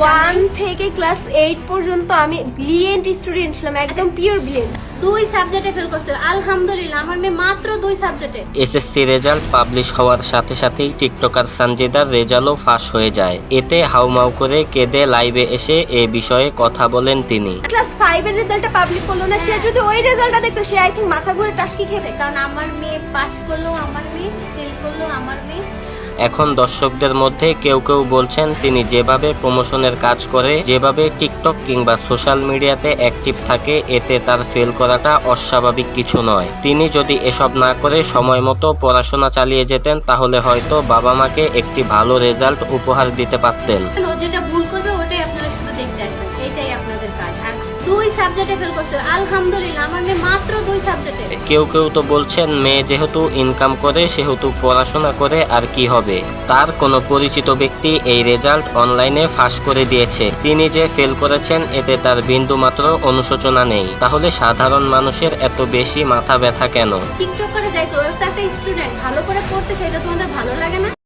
One থেকে class eight পর্যন্ত আমি ব্রিলিয়েন্ট স্টুডেন্ট ছিলাম একদম পিওর ব্রিলিয়েন্ট দুই সাবজেক্টে ফেল করছে আলহামদুলিল্লাহ আমার মেয়ে মাত্র দুই সাবজেক্টে এসএসসি রেজাল্ট পাবলিশ হওয়ার সাথে সাথেই টিকটকার সানজিদার রেজাল্টও ফাঁস হয়ে যায়। এতে হাউমাউ করে কেঁদে লাইভে এসে এ বিষয়ে কথা বলেন তিনি। ক্লাস ফাইভের রেজাল্টটা পাবলিক করল না সে যদি ওই রেজাল্টটা দেখতো সে আই থিঙ্ক মাথা ঘুরে টাসকি খেয়ে কারণ আমার মেয়ে পাস করল আমার মেয়ে ফেল করল আমার মেয়ে এখন দর্শকদের মধ্যে কেউ কেউ বলছেন তিনি যেভাবে প্রমোশনের কাজ করে যেভাবে টিকটক কিংবা সোশ্যাল মিডিয়াতে অ্যাক্টিভ থাকে এতে তার ফেল করাটা অস্বাভাবিক কিছু নয়। তিনি যদি এসব না করে সময় মতো পড়াশোনা চালিয়ে যেতেন তাহলে হয়তো বাবা মাকে একটি ভালো রেজাল্ট উপহার দিতে পারতেন। যেটা ভুল করবে ওটাই আপনারা শুধু দেখতে আসবেন। এটাই আপনাদের কাজ। আর দুই সাবজেক্টে ফেল করছে। আলহামদুলিল্লাহ আমার মেয়ে মাত্র দুই সাবজেক্টে কেউ কেউ তো বলছেন মেয়ে যেহেতু ইনকাম করে সেহেতু পড়াশোনা করে আর কি হবে? তার কোনো পরিচিত ব্যক্তি এই রেজাল্ট অনলাইনে ফাঁস করে দিয়েছে। তিনি যে ফেল করেছেন, এতে তার বিন্দু মাত্র অনুশোচনা নেই। তাহলে সাধারণ মানুষের এত বেশি মাথা ব্যথা কেন? টিকটক করে যাই তো একটা স্টুডেন্ট ভালো করে পড়তে সেটা তোমাদের ভালো লাগে না?